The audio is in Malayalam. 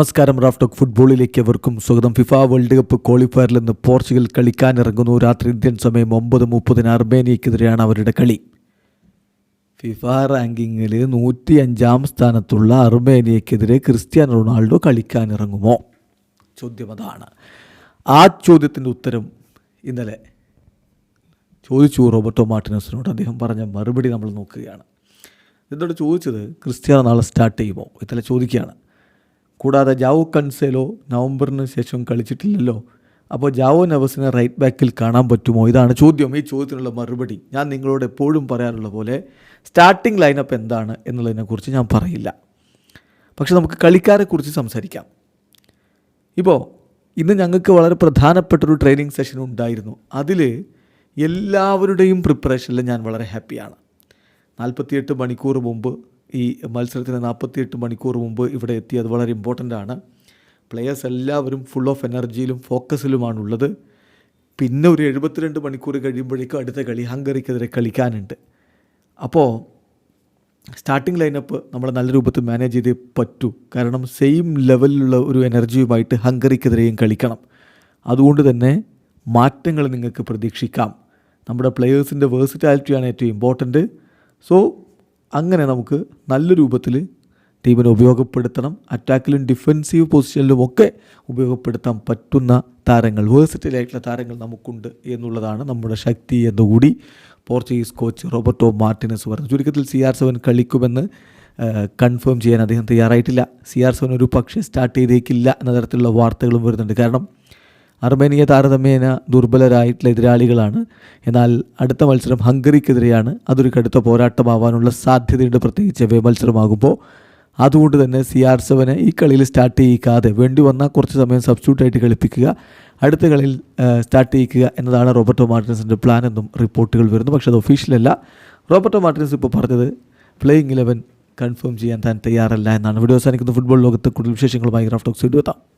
നമസ്കാരം റാഫ്റ്റോക്ക് ഫുട്ബോളിലേക്ക് എവർക്കും സ്വാഗതം. ഫിഫ വേൾഡ് കപ്പ് ക്വാളിഫയറിൽ നിന്ന് പോർച്ചുഗൽ കളിക്കാനിറങ്ങുന്നു. രാത്രി ഇന്ത്യൻ സമയം ഒമ്പത് മുപ്പതിന് അർമേനിയക്കെതിരെയാണ് അവരുടെ കളി. ഫിഫ റാങ്കിങ്ങിൽ നൂറ്റി അഞ്ചാം സ്ഥാനത്തുള്ള അർമേനിയക്കെതിരെ ക്രിസ്ത്യാനോ റൊണാൾഡോ കളിക്കാനിറങ്ങുമോ? ചോദ്യം അതാണ്. ആ ചോദ്യത്തിന്റെ ഉത്തരം ഇന്നലെ ചോദിച്ചു റോബർട്ടോ മാർട്ടിനസിനോട്. അദ്ദേഹം പറഞ്ഞ മറുപടി നമ്മൾ നോക്കുകയാണ്. എന്നോട് ചോദിച്ചത്? ക്രിസ്ത്യാനോ നാളെ സ്റ്റാർട്ട് ചെയ്യുമോ? ഇന്നലെ ചോദിക്കുകയാണ്. കൂടാതെ ജാവോ കൺസേലോ നവംബറിന് ശേഷം കളിച്ചിട്ടില്ലല്ലോ. അപ്പോൾ ജാവോ നവസിനെ റൈറ്റ് ബാക്കിൽ കാണാൻ പറ്റുമോ? ഇതാണ് ചോദ്യം. ഈ ചോദ്യത്തിനുള്ള മറുപടി ഞാൻ നിങ്ങളോട് എപ്പോഴും പറയാറുള്ള പോലെ സ്റ്റാർട്ടിംഗ് ലൈനപ്പ് എന്താണ് എന്നുള്ളതിനെക്കുറിച്ച് ഞാൻ പറയില്ല. പക്ഷെ നമുക്ക് കളിക്കാരെക്കുറിച്ച് സംസാരിക്കാം. ഇപ്പോൾ ഇന്ന് ഞങ്ങൾക്ക് വളരെ പ്രധാനപ്പെട്ടൊരു ട്രെയിനിങ് സെഷൻ ഉണ്ടായിരുന്നു. അതിൽ എല്ലാവരുടെയും പ്രിപ്പറേഷനിൽ ഞാൻ വളരെ ഹാപ്പിയാണ് നാൽപ്പത്തിയെട്ട് മണിക്കൂർ മുമ്പ് ഈ മത്സരത്തിന് നാൽപ്പത്തിയെട്ട് മണിക്കൂർ മുമ്പ് ഇവിടെ എത്തി അത് വളരെ ഇമ്പോർട്ടന്റ് ആണ്. പ്ലെയേഴ്സ് എല്ലാവരും ഫുൾ ഓഫ് എനർജിയിലും ഫോക്കസിലുമാണുള്ളത് പിന്നെ ഒരു എഴുപത്തിരണ്ട് മണിക്കൂർ കഴിയുമ്പോഴേക്കും അടുത്ത കളി ഹംഗറിക്കെതിരെ കളിക്കാനുണ്ട്. അപ്പോൾ സ്റ്റാർട്ടിംഗ് ലൈനപ്പ് നമ്മൾ നല്ല രൂപത്തിൽ മാനേജ് ചെയ്തേ പറ്റൂ. കാരണം സെയിം ലെവലിലുള്ള ഒരു എനർജിയുമായിട്ട് ഹംഗറിക്കെതിരെയും കളിക്കണം. അതുകൊണ്ട് തന്നെ മാറ്റങ്ങൾ നിങ്ങൾക്ക് പ്രതീക്ഷിക്കാം. നമ്മുടെ പ്ലെയേഴ്സിന്റെ വേഴ്സിറ്റാലിറ്റിയാണ് ഏറ്റവും ഇമ്പോർട്ടന്റ് സോ അങ്ങനെ നമുക്ക് നല്ല രൂപത്തിൽ ടീമിനെ ഉപയോഗപ്പെടുത്തണം. അറ്റാക്കിലും ഡിഫെൻസീവ് പൊസിഷനിലും ഒക്കെ ഉപയോഗപ്പെടുത്താൻ പറ്റുന്ന താരങ്ങൾ വേഴ്സിറ്റലായിട്ടുള്ള താരങ്ങൾ നമുക്കുണ്ട് എന്നുള്ളതാണ് നമ്മുടെ ശക്തി എന്നുകൂടി പോർച്ചുഗീസ് കോച്ച് റോബർട്ടോ മാർട്ടിനസ് പറഞ്ഞു. ചുരുക്കത്തിൽ സി ആർ സെവൻ കളിക്കുമെന്ന് കൺഫേം ചെയ്യാൻ അദ്ദേഹം തയ്യാറായിട്ടില്ല. സി ആർ സെവൻ ഒരു പക്ഷേ സ്റ്റാർട്ട് ചെയ്തേക്കില്ല എന്ന തരത്തിലുള്ള വാർത്തകളും വരുന്നുണ്ട്. കാരണം അർമേനിയ താരതമ്യേന ദുർബലരായിട്ടുള്ള എതിരാളികളാണ്. എന്നാൽ അടുത്ത മത്സരം ഹംഗറിക്കെതിരെയാണ്. അതൊരു കടുത്ത പോരാട്ടമാവാനുള്ള സാധ്യതയുണ്ട് പ്രത്യേകിച്ച് വേ മത്സരമാകുമ്പോൾ. അതുകൊണ്ട് തന്നെ സി ആർ സെവനെ ഈ കളിയിൽ സ്റ്റാർട്ട് ചെയ്യിക്കാതെ വേണ്ടി വന്നാൽ കുറച്ച് സമയം സബ്സ്റ്റിറ്റ്യൂട്ടായിട്ട് കളിപ്പിക്കുക. അടുത്ത കളിയിൽ സ്റ്റാർട്ട് ചെയ്യിക്കുക എന്നതാണ് റോബർട്ടോ മാർട്ടിനസിന്റെ പ്ലാൻ എന്നും റിപ്പോർട്ടുകൾ വരുന്നു. പക്ഷേ അത് ഒഫീഷ്യലല്ല. റോബർട്ടോ മാർട്ടിൻസ് ഇപ്പോൾ പറഞ്ഞത് പ്ലേയിങ് ഇലവൻ കൺഫേം ചെയ്യാൻ താൻ തയ്യാറല്ല എന്നാണ്. വീഡിയോ അവസാനിക്കുന്ന. ഫുട്ബോൾ ലോകത്ത് കൂടുതൽ വിശേഷങ്ങളുമായി ടോക്സ് എത്താം.